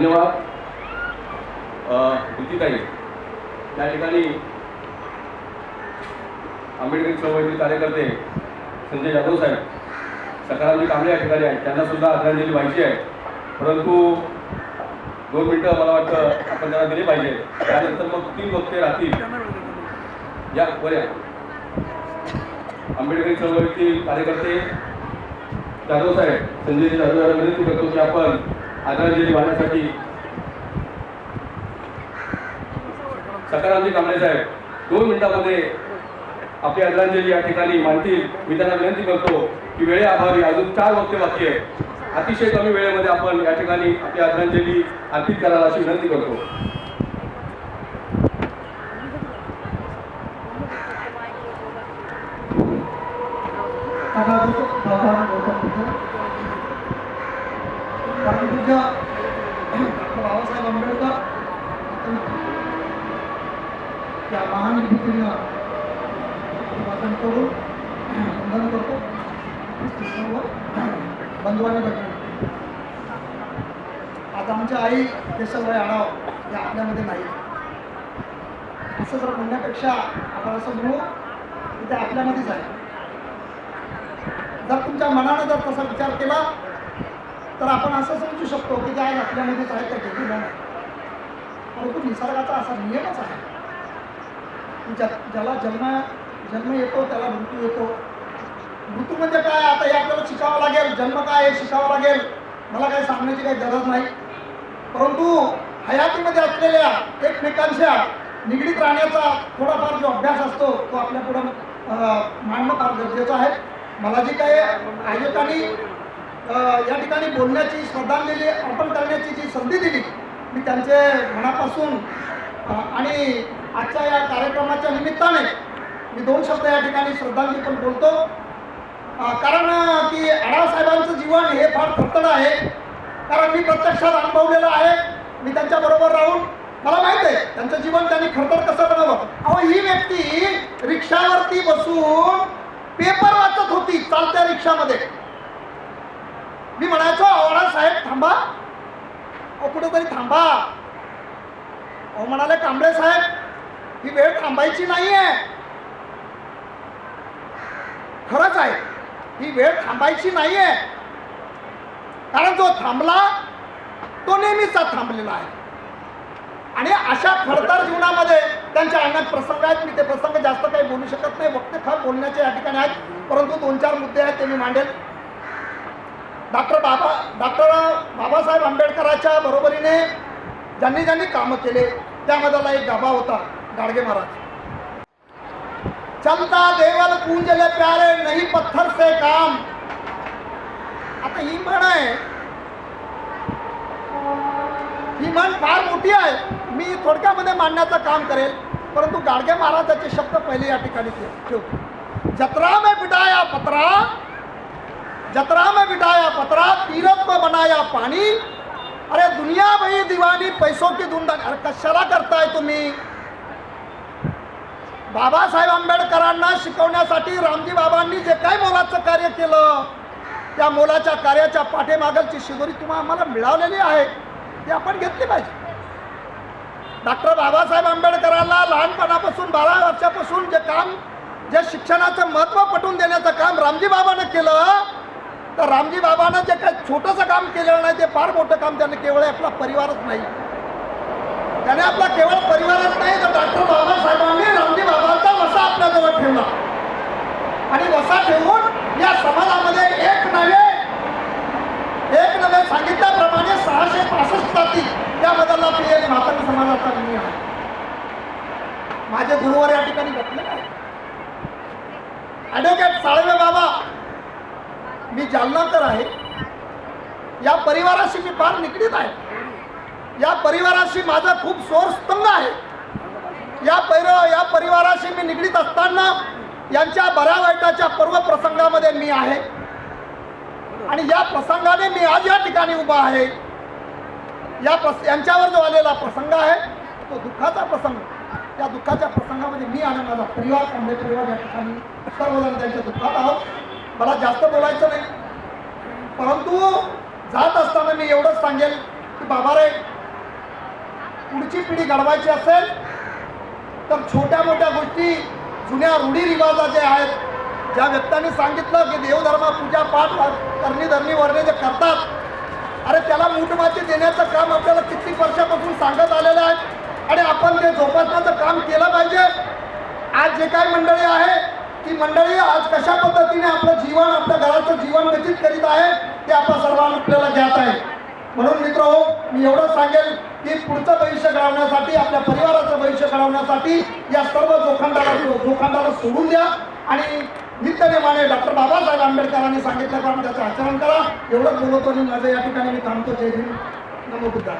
धन्यवाद. प्रीतीताई त्या ठिकाणी आंबेडकरी चळवळीतील कार्यकर्ते संजय जाधव साहेब सकाराम कांबळे या ठिकाणी आहेत. त्यांना सुद्धा आदरांजली व्हायची आहे. परंतु दोन मिनटं मला वाटतं आपण त्यांना दिली पाहिजे. त्यानंतर मग तीन वक्ते राहतील. या बऱ्या आंबेडकरी चळवळीतील कार्यकर्ते जाधव साहेब संजय जाधव यांना विनंती करतो की आपण आदरांजली वाहण्यासाठी सकारामजी कांबळे साहेब दोन मिनिटामध्ये आपली आदरांजली या ठिकाणी मानतील मी त्यांना विनंती करतो की वेळेअभावी अजून चार वक्ते बाकी आहे अतिशय कमी वेळेमध्ये आपण या ठिकाणी आपली आदरांजली अर्पित करायला अशी विनंती करतो. Thank you. गौतम बाबासाहेब आंबेडकर त्या महान विभूतींना वाचन करून वंदन करतो सर्व बंधुवाने भेटतो आता आमच्या आई केशवराय आढाव या आपल्यामध्ये नाही असं जर म्हणण्यापेक्षा आपण असं म्हणू की ते आपल्यामध्येच आहे जर तुमच्या मनानं जर तसा विचार केला तर आपण असं समजू शकतो की जे आज आपल्यामध्येच आहे तर घेतली नाही. परंतु निसर्गाचा असा नियमच आहे. ज्या ज्याला जन्म जन्म येतो त्याला मृत्यू येतो. मृत्यू म्हणजे काय? आता हे आपल्याला शिकावं लागेल. जन्म काय हे शिकावं लागेल. मला काही सांगण्याची काही गरज नाही. परंतु हयातीमध्ये असलेल्या एकमेकांच्या निगडीत राहण्याचा थोडाफार जो अभ्यास असतो तो आपल्या पुढं मांडणं फार गरजेचं आहे. मला जी काही आयोजकांनी या ठिकाणी बोलण्याची श्रद्धांजली अर्पण करण्याची जी संधी दिली मी त्यांचे मनापासून आणि आजच्या या कार्यक्रमाच्या निमित्ताने मी दोन शब्द या ठिकाणी श्रद्धांजली पण बोलतो. कारण की आढावसाहेबांचं जीवन हे फार खडतड आहे. कारण मी प्रत्यक्षात अनुभवलेलं आहे. मी त्यांच्याबरोबर राहून मला माहीत आहे त्यांचं जीवन त्यांनी खरतर कसं बनवलं अहो ही व्यक्ती रिक्षावरती बसून पेपर वाचत होती चालत्या रिक्षामध्ये. म्हणायचो आवडा साहेब थांबा. अहो कुठेतरी थांबा. ओ म्हणाले कांबळे साहेब ही वेळ थांबायची नाही आहे खरंच आहे ही वेळ थांबायची नाही आहे कारण जो थांबला तो नेहमीचा थांबलेला आहे. आणि अशा खडतर जीवनामध्ये त्यांच्या अनेक प्रसंग आहेत. मी ते प्रसंग जास्त काही बोलू शकत नाही. वक्ते फार बोलण्याचे या ठिकाणी आहेत. परंतु दोन चार मुद्दे आहेत ते मी मांडेल. डॉक्टर बाबा डॉक्टर बाबासाहेब आंबेडकरांच्या बरोबरीने ज्यांनी ज्यांनी कामं केले त्यामधला एक गाभा होता गाडगे महाराज. चलता देवल पूंजले प्यारे नाही पत्थर से काम. आता ही म्हण आहे ही म्हण फार मोठी आहे. मी थोडक्यामध्ये मांडण्याचं काम करेल परंतु गाडगे महाराजाचे शब्द पहिले या ठिकाणी ठेव- ठेवतो जत्रा में बिठाया पत्रा जत्रा में बिठाया पत्रा तीरथ को बनाया पानी। अरे दुनिया भई दीवानी पैसों की धुंड अरे कशाला करताय तुम्ही? बाबासाहेब आंबेडकरांना शिकवण्यासाठी रामजी बाबांनी जे काही मोलाचं कार्य केलं त्या मोलाच्या कार्याच्या पाठीमागलची शिदोरी तुम्हाला आम्हाला मिळालेली आहे. ती आपण घेतली पाहिजे. डॉक्टर बाबासाहेब आंबेडकरांना लहानपणापासून बारा वर्षापासून जे काम जे शिक्षणाचं महत्त्व पटवून देण्याचं काम रामजी बाबानं केलं तर रामजी बाबानं जे काही छोटंसं काम केलेलं नाही ते फार मोठं काम त्याने केवळ आपला परिवारच नाही. त्याने आपला केवळ परिवारच नाही तर डॉक्टर बाबासाहेबांनी रामजी बाबांचा वसा आपल्याजवळ ठेवला. आणि वसा ठेवून या समाजामध्ये एक नव्हे एक नव्हे सांगितल्याप्रमाणे सहाशे पासष्ट जाती त्याबद्दल आपली एक म्हातारी समाजाचा नियम आहे. माझे गुरुवार या ठिकाणी घटले आहे ॲडव्होकेट साळवे बाबा मी जालनाकर आहे. या परिवाराशी मी फार निगडीत आहे. या परिवाराशी माझा खूप सोरस्तंग आहे. या पैर या परिवाराशी मी निगडीत असताना यांच्या बऱ्या वाईटाच्या पर्व प्रसंगामध्ये मी आहे. आणि या प्रसंगाने मी आज या ठिकाणी उभा आहे. या प्रस यांच्यावर जो आलेला प्रसंग आहे तो दुःखाचा प्रसंग. त्या दुःखाच्या प्रसंगामध्ये मी आणि माझा परिवार कांबळे परिवार या ठिकाणी सर्वजण त्यांच्या दुःखात आहोत. मला जास्त बोलायचं नाही. परंतु जात असताना मी एवढंच सांगेल की बाबा रे पुढची पिढी घडवायची असेल तर छोट्या मोठ्या गोष्टी जुन्या रूढीरिवाजा जे आहेत ज्या व्यक्तांनी सांगितलं की देवधर्म पूजा पाठ करणी धरणी वरणे जे करतात अरे त्याला मूठमाती देण्याचं काम आपल्याला कित्येक वर्षापासून सांगत आलेलं आहे आणि आपण ते जोपासण्याचं काम केलं पाहिजे. आज जे काही मंडळी आहे ती मंडळी आज कशा पद्धतीने आपलं जीवन आपल्या घराचं जीवन व्यतीत करीत आहे ते आपण सर्वांना आपल्याला ज्ञात आहे. म्हणून मित्र हो मी एवढं सांगेल की पुढचं भविष्य घडवण्यासाठी आपल्या परिवाराचं भविष्य घडवण्यासाठी या सर्व जोखंडाला जोखंडाला सोडून द्या. आणि नित्यनेमाने डॉक्टर बाबासाहेब आंबेडकरांनी सांगितल्याप्रमाणे त्याचं आचरण करा. एवढं बोलतो आणि माझं या ठिकाणी मी थांबतो. जय हिंद. नमो बुद्धा